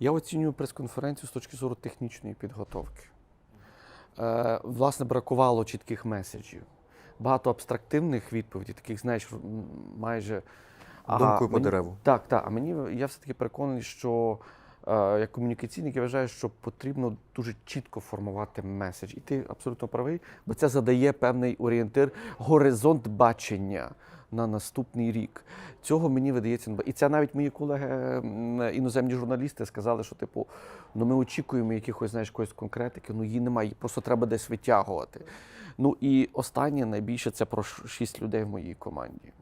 Я оцінюю прес-конференцію з точки зору технічної підготовки. Е, власне, бракувало чітких меседжів. Багато абстрактивних відповідей, таких, знаєш, майже. Думкою по мені- дереву. Так, так. А мені я все-таки переконаний, що е, як комунікаційник я вважаю, що потрібно дуже чітко формувати меседж. І ти абсолютно правий, бо це задає певний орієнтир, горизонт бачення на наступний рік. Цього мені видається. не І це навіть мої колеги, іноземні журналісти, сказали, що типу, ну ми очікуємо якихось, знаєш, якоїсь конкретики, ну її немає, її просто треба десь витягувати. Ну і останнє найбільше це про шість людей в моїй команді.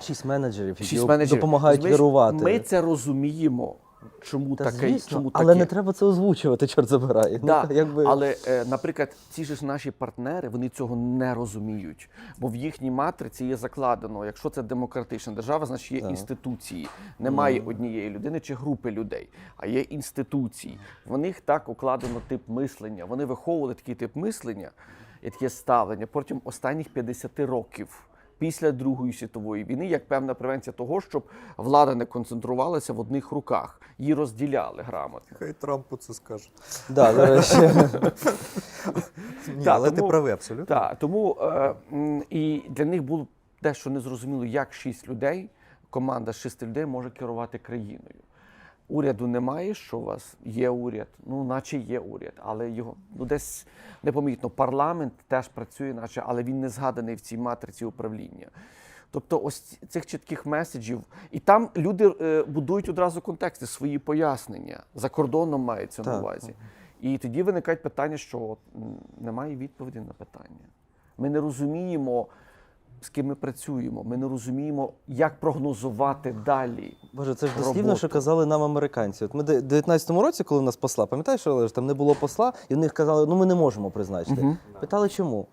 Шість менеджерів, які Шість менеджерів. допомагають Розумієш, керувати. Ми це розуміємо. Чому Та, таке? звісно, чому але не треба це озвучувати, чорт забирає. Да, Ну, якби... Але, е, наприклад, ці ж наші партнери вони цього не розуміють, бо в їхній матриці є закладено, якщо це демократична держава, значить є Так. інституції. Немає однієї людини чи групи людей, а є інституції. В них так укладено тип мислення. Вони виховували такий тип мислення і таке ставлення протягом останніх 50 років. Після Другої світової війни, як певна превенція того, щоб влада не концентрувалася в одних руках, її розділяли грамотно. Хай Трампу це скаже. Да, до речі. Ні, але ти правий абсолютно. Так, тому е, і для них було дещо незрозуміло, як шість людей, команда з шести людей може керувати країною. Уряду немає, що у вас є уряд, ну наче є уряд, але його ну десь непомітно. Парламент теж працює, наче, але він не згаданий в цій матриці управління. Тобто, ось цих чітких меседжів, і там люди е, будують одразу контексти, свої пояснення за кордоном мається на увазі. І тоді виникають питання, що от, немає відповіді на питання. Ми не розуміємо, з ким ми працюємо. Ми не розуміємо, як прогнозувати далі. Боже, це ж дослівно, роботу. що казали нам американці. От ми в 19-му році, коли в нас посла, пам'ятаєш, що Олеж, там не було посла, і в них казали, ну ми не можемо призначити. Угу. Питали, чому?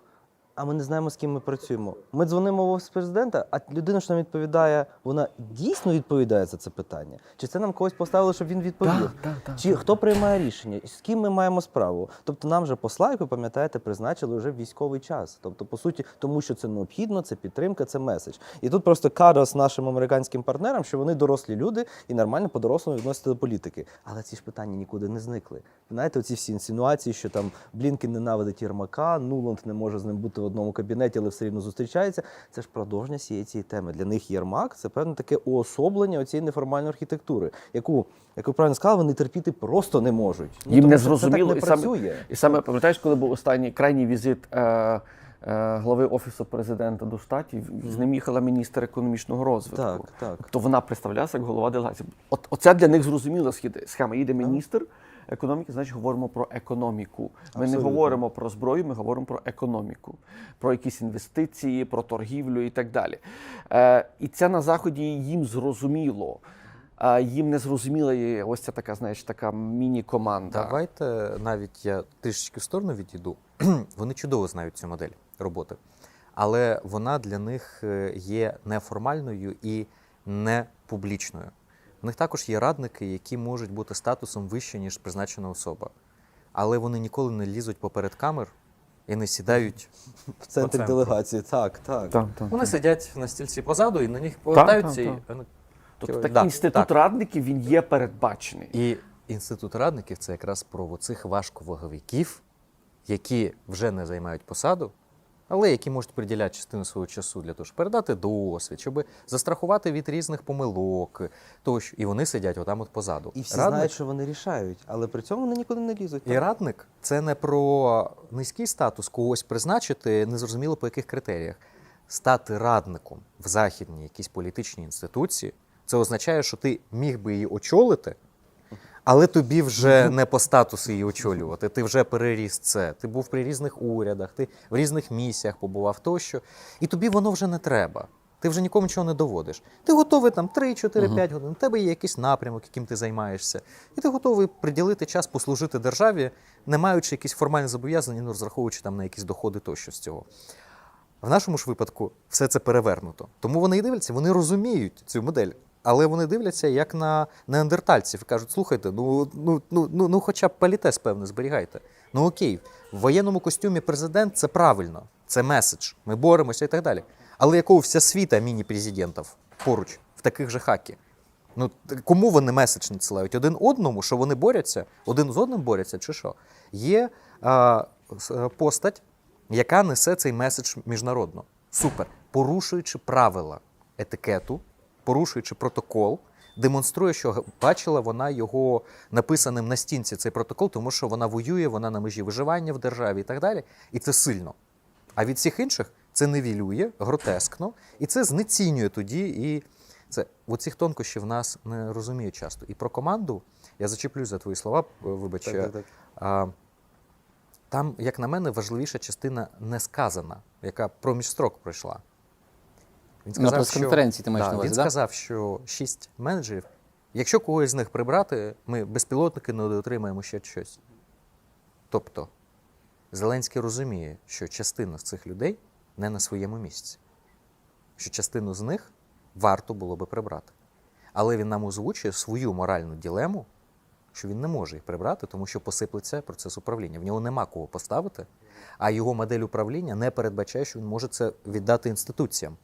А ми не знаємо, з ким ми працюємо. Ми дзвонимо в офіс президента, а людина, що нам відповідає, вона дійсно відповідає за це питання. Чи це нам когось поставили, щоб він відповів? так, так, Чи хто приймає рішення? З ким ми маємо справу? Тобто нам же посла, як ви пам'ятаєте, призначили вже військовий час. Тобто, по суті, тому що це необхідно, це підтримка, це меседж. І тут просто кадр з нашим американським партнерам, що вони дорослі люди і нормально по-дорослому відносяться до політики. Але ці ж питання нікуди не зникли. Знаєте, оці всі інсинуації, що там Блінкен ненавидить Єрмака, Нуланд не може з ним бути в одному кабінеті, але все рівно зустрічається. Це ж продовження всієї цієї теми. Для них Єрмак це певне таке уособлення цієї неформальної архітектури, яку, як ви правильно сказали, вони терпіти просто не можуть. Ну, Їм не так зрозуміло, і саме, і саме пам'ятаєш, коли був останній крайній візит е, е, глави офісу президента до штатів, з ним їхала міністр економічного розвитку. Так, так. Тобто вона представлялася як голова делегації. От оце для них зрозуміла схема. Їде міністр економіки, значить говоримо про економіку. Ми Абсолютно. не говоримо про зброю, ми говоримо про економіку, про якісь інвестиції, про торгівлю і так далі. Е, і це на заході їм зрозуміло. А їм не зрозуміла є ось ця така, знаєш, така міні-команда. Давайте навіть я трішечки в сторону відійду. Вони чудово знають цю модель роботи, але вона для них е, є неформальною і не публічною. У них також є радники, які можуть бути статусом вище, ніж призначена особа. Але вони ніколи не лізуть поперед камер і не сідають. В центрі делегації. Так, так. Так, так, Вони так. сидять на стільці позаду і на них повертаються. так, і вони- Тобто Да, такий інститут так. радників він є передбачений. І інститут радників це якраз про цих важковаговиків, які вже не займають посаду, але які можуть приділяти частину свого часу для того, щоб передати досвід, щоб застрахувати від різних помилок, тощо. І вони сидять отам от позаду. І всі Радник- знають, що вони рішають, але при цьому вони нікуди не лізуть. І радник це не про низький статус когось призначити, незрозуміло по яких критеріях. Стати радником в західній якійсь політичній інституції, це означає, що ти міг би її очолити, але тобі вже не по статусу її очолювати. Ти вже переріс це. Ти був при різних урядах, ти в різних місіях побував тощо, і тобі воно вже не треба. Ти вже нікому нічого не доводиш. Ти готовий там 3, 4, 5 годин. У тебе є якийсь напрямок, яким ти займаєшся, і ти готовий приділити час послужити державі, не маючи якісь формальні зобов'язання, ну розраховуючи там на якісь доходи тощо з цього. В нашому ж випадку все це перевернуто. Тому вони і дивляться, вони розуміють цю модель. Але вони дивляться як на неандертальців і кажуть: слухайте, ну, ну, ну, ну, ну хоча б палітес, певне, зберігайте. Ну окей, в воєнному костюмі президент це правильно, це меседж. Ми боремося і так далі. Але якого вся світа міні-президентів поруч в таких же хакі? Ну, кому вони меседж надсилають? Один одному, що вони борються, один з одним борються, чи що? Є а, е, постать, яка несе цей меседж міжнародно. Супер. Порушуючи правила етикету, порушуючи протокол, демонструє, що бачила вона його написаним на стінці цей протокол, тому що вона воює, вона на межі виживання в державі і так далі. І це сильно. А від всіх інших це невілює, гротескно, і це знецінює тоді. І це оцих тонкощів нас не розуміють часто. І про команду я зачеплюсь за твої слова, е, вибач. Так, так, так. А, там, як на мене, важливіша частина не сказана, яка проміж строк пройшла. Він На прес-конференції ти маєш да, на увазі, Він да? сказав, що шість менеджерів, якщо когось з них прибрати, ми безпілотники не отримаємо ще щось. Тобто, Зеленський розуміє, що частина з цих людей не на своєму місці, що частину з них варто було би прибрати. Але він нам озвучує свою моральну ділему, що він не може їх прибрати, тому що посиплеться процес управління. В нього нема кого поставити, а його модель управління не передбачає, що він може це віддати інституціям.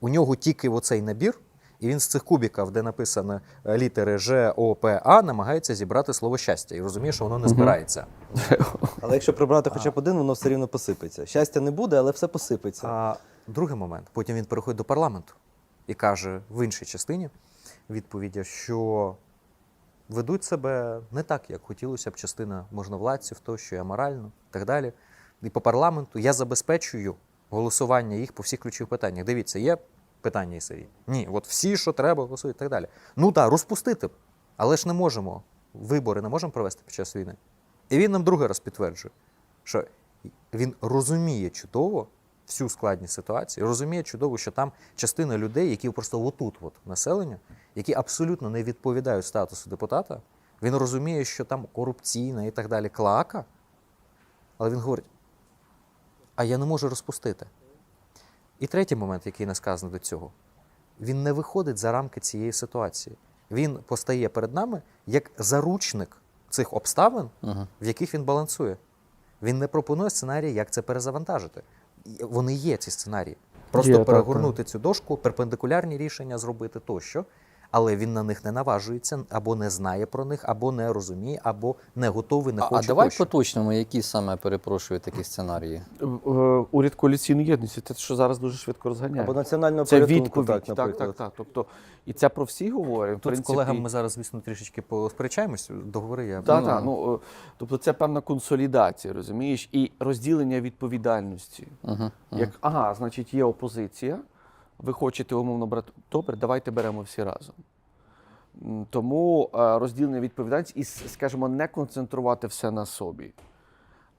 У нього тільки оцей набір, і він з цих кубіків, де написано е, літери Ж, О, П, А, намагається зібрати слово щастя і розуміє, що воно не збирається. Але якщо прибрати хоча б один, воно все рівно посипеться. Щастя не буде, але все посипеться. А другий момент, потім він переходить до парламенту і каже в іншій частині відповіді, що ведуть себе не так, як хотілося б частина можновладців, то що я морально і так далі. І по парламенту я забезпечую голосування їх по всіх ключових питаннях. Дивіться, є питання і серії. Ні, от всі, що треба, голосують і так далі. Ну так, розпустити але ж не можемо. Вибори не можемо провести під час війни. І він нам другий раз підтверджує, що він розуміє чудово всю складність ситуації, розуміє чудово, що там частина людей, які просто отут, от населення, які абсолютно не відповідають статусу депутата. Він розуміє, що там корупційна і так далі клака. Але він говорить: а я не можу розпустити. І третій момент, який не сказано до цього, він не виходить за рамки цієї ситуації. Він постає перед нами як заручник цих обставин, Угу. в яких він балансує. Він не пропонує сценарії, як це перезавантажити. Вони є, ці сценарії. Просто Є, так, перегорнути цю дошку, перпендикулярні рішення зробити тощо, але він на них не наважується, або не знає про них, або не розуміє, або не готовий, не хоче. а давай тощо. поточнимо, які саме перепрошую такі сценарії. Е, е, Уряд коаліційної єдності, те, що зараз дуже швидко розганяє. Або національного Це порятунку, відповідь. так, Так, так, так. Тобто, і це про всі говоримо. в Тут з колегами ми зараз, звісно, трішечки посперечаємось. Договори я Так, Ну, так. Ну, е, тобто це певна консолідація, розумієш, і розділення відповідальності. Угу. Як, ага, значить, є опозиція, ви хочете умовно брати. Добре, давайте беремо всі разом. Тому е, розділення відповідальності і, скажімо, не концентрувати все на собі.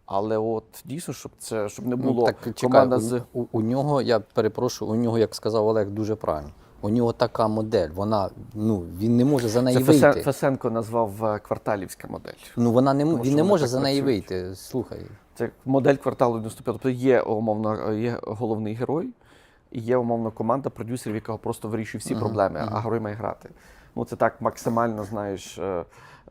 Але от дійсно, щоб це щоб не було Ну, так, чекай, команда з. у, у нього, я перепрошую, у нього, як сказав Олег, дуже правильно. У нього така модель, вона, ну, він не може за неї Це вийти. Фесен- Фесенко назвав е, кварталівська модель. Ну, вона не, Тому він не може за неї працюють. вийти. Слухай. Це модель кварталу 95. Тобто є умовно є головний герой, і є умовно команда продюсерів, яка просто вирішує всі проблеми, а герой має грати. Ну це так максимально знаєш е,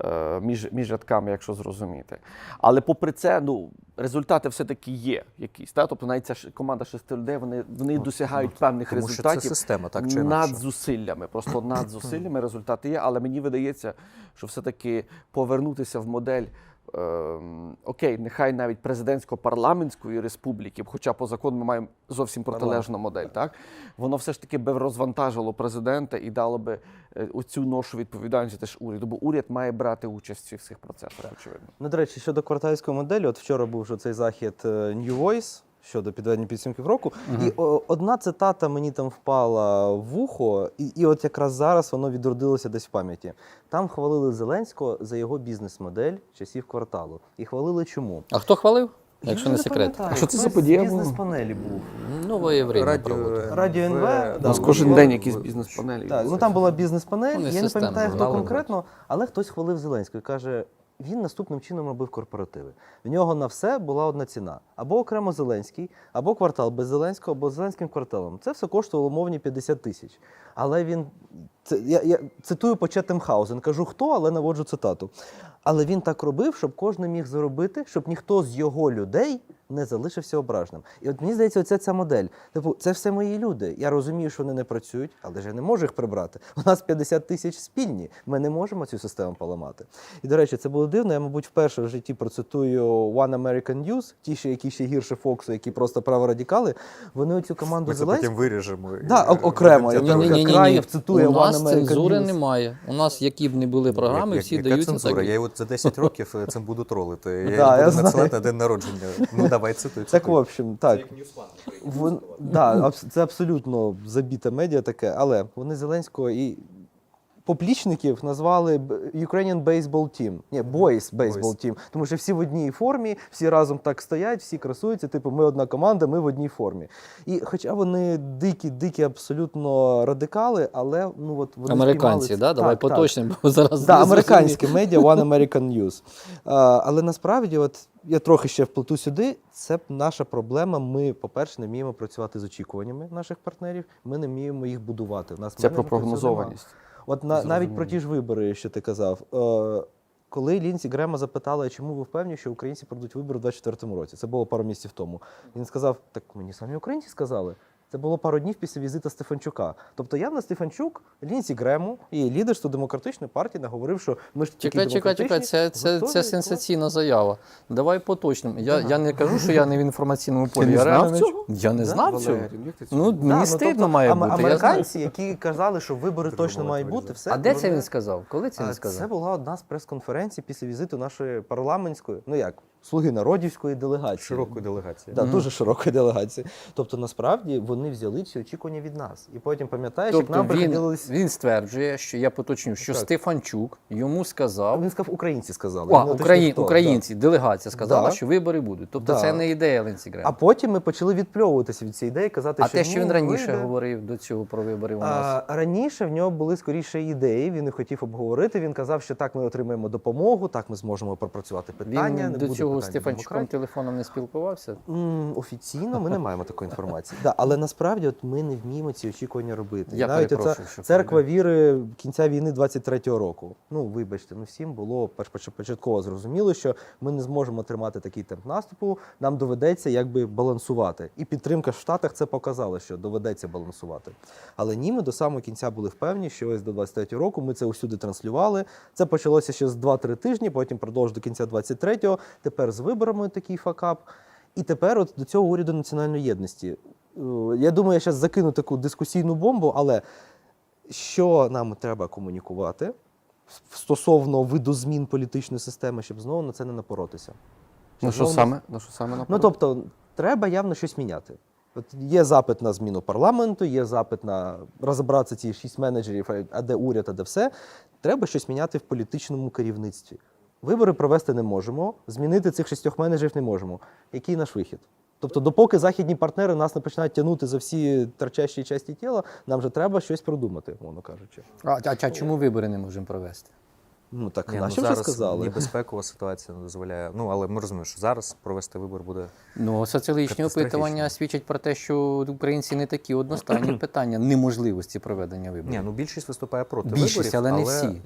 е, між, між рядками, якщо зрозуміти. Але попри це, ну результати все-таки є якісь. Та? Тобто навіть ця команда шести людей, вони, вони досягають певних тому що результатів це система, так чи над інакше. зусиллями. Просто над зусиллями результати є. Але мені видається, що все-таки повернутися в модель. Ем, Окей, нехай навіть президентсько-парламентської республіки, хоча по закону ми маємо зовсім протилежну модель, так воно все ж таки би розвантажило президента і дало би е, оцю ношу відповідальності теж уряду. Бо уряд має брати участь цих всіх процесах, очевидно. Ну, до речі, щодо квартальської моделі, от вчора був вже цей захід е, New Voice щодо підведення підсумків року. І о, одна цитата мені там впала в вухо, і, і от якраз зараз воно відродилося десь в пам'яті. Там хвалили Зеленського за його бізнес-модель часів кварталу. І хвалили чому? А хто хвалив? Я Якщо не вже секрет. А що це за подія? Бізнес-панелі був. Нове время Радіо. Радіо НВ, В- да, У нас кожен день якісь бізнес-панелі. Так, ну там була бізнес-панель, Вони я не пам'ятаю, хто конкретно, але хтось хвалив Зеленського і каже, він наступним чином робив корпоративи. В нього на все була одна ціна: або окремо Зеленський, або квартал без Зеленського, або Зеленським кварталом. Це все коштувало умовні 50 тисяч. Але він це я, я цитую по Четемхаузен, кажу хто, але наводжу цитату. Але він так робив, щоб кожен міг заробити, щоб ніхто з його людей не залишився ображеним. І от мені здається, оця ця модель. Типу, це все мої люди. Я розумію, що вони не працюють, але ж я не можу їх прибрати. У нас 50 тисяч спільні. Ми не можемо цю систему поламати. І до речі, це було дивно. Я, мабуть, вперше в житті процитую One American News, ті, що які ще гірше Фоксу, які просто праворадикали. Вони оцю команду Ми це потім виріжемо. Да, окремо. Я Ні, там ні, ні. Краєв цитує У One нас American цензури News. немає. У нас які б не були програми, всі яка даються цензура? так. Я от за 10 років е, цим буду тролити. Я Да, їх я буду знаю. надсилати на день народження. Ну давай цитуй. Так, в общем, так. Вон, да, абс- це абсолютно забіте медіа таке, але вони Зеленського і поплічників назвали б- Ukrainian Baseball Team. Ні, Boys Baseball Boys. Team. Тому що всі в одній формі, всі разом так стоять, всі красуються. Типу, ми одна команда, ми в одній формі. І хоча вони дикі, дикі, абсолютно радикали, але ну от вони Американці, спіймали да? Давай так, так. поточним, бо зараз Да, не американське медіа One American News. А, але насправді, от я трохи ще вплету сюди. Це наша проблема. Ми, по-перше, не вміємо працювати з очікуваннями наших партнерів. Ми не вміємо їх будувати. У нас Це про прогнозованість. От на, навіть про ті ж вибори, що ти казав. Е, коли Лінсі Грема запитали, чому ви впевнені, що українці пройдуть вибори у 24-му році, це було пару місяців тому. Він сказав: так мені самі українці сказали. Це було пару днів після візита Стефанчука. Тобто явно Стефанчук, Лінсі Грему і лідерство демократичної партії наговорив, що ми ж такі Чекай, чекай, чекай, це, це, це сенсаційна заява. Давай поточним. Я, Да. я не кажу, що я не в інформаційному полі. не я знав реально не цього? Я не Да, знав цього. Валерій, цього? Ну, Да, мені ну, стидно тобто, має бути. Американці, які казали, що вибори точно мають бути, все. А де це він сказав? Коли це він сказав? Це була одна з прес-конференцій після візиту нашої парламентської, ну як, слуги народівської делегації. Широкої делегації. Да, Мгм. Дуже широкої делегації. Тобто, насправді вони взяли ці очікування від нас. І потім пам'ятаєш, як Тобто нам він, приходили. він стверджує, що я поточню, що Так. Стефанчук йому сказав. Він сказав, українці сказали. А, уточнив, Україн, хто, українці, делегація сказала, Да. що вибори будуть. Тобто Да. це не ідея Ленсі да. Грема. А потім ми почали відпльовуватися від цієї ідеї, казати, А що те, що ні, він раніше вийде. говорив до цього про вибори у нас. А, раніше в нього були скоріше ідеї. Він не хотів обговорити. Він казав, що так ми отримаємо допомогу, так ми зможемо пропрацювати питання. Він не до буде цього питань Стефанчуком телефоном не спілкувався. М, Офіційно ми не маємо такої інформації. Да, але насправді от ми не вміємо ці очікування робити. Я І навіть перепрошую, оця що церква віри кінця війни 23-го року. Ну, вибачте, ну всім було перш- перш- початково зрозуміло, що ми не зможемо тримати такий темп наступу. Нам доведеться якби балансувати. І підтримка в Штатах це показала, що доведеться балансувати. Але ні, ми до самого кінця були впевнені, що ось до 23-го року ми це усюди транслювали. Це почалося ще з 2-3 тижні, потім продовж до кінця 23-го. Тепер з виборами такий факап. І тепер от до цього уряду національної єдності. Е, Я думаю, я зараз закину таку дискусійну бомбу, але що нам треба комунікувати стосовно видозмін політичної системи, щоб знову на це не напоротися? Ну що знову саме? Ну що саме Ну тобто, треба явно щось міняти. От є запит на зміну парламенту, є запит на розібратися ці шість менеджерів, а де уряд, а де все. Треба щось міняти в політичному керівництві. Вибори провести не можемо, змінити цих шістьох менеджерів не можемо. Який наш вихід? Тобто, допоки західні партнери нас не починають тягнути за всі торчащі часті тіла, нам же треба щось продумати, мовно кажучи. А, а, а чому вибори не можемо провести? Ну так Ні, ну, наші вже зараз сказали. небезпекова ситуація не дозволяє. Ну але ми розуміємо, що зараз провести вибор буде Ну, соціологічні опитування свідчать про те, що українці не такі одностайні питання неможливості проведення виборів. Ні, ну більшість виступає проти Більшість, виборів, але не всі.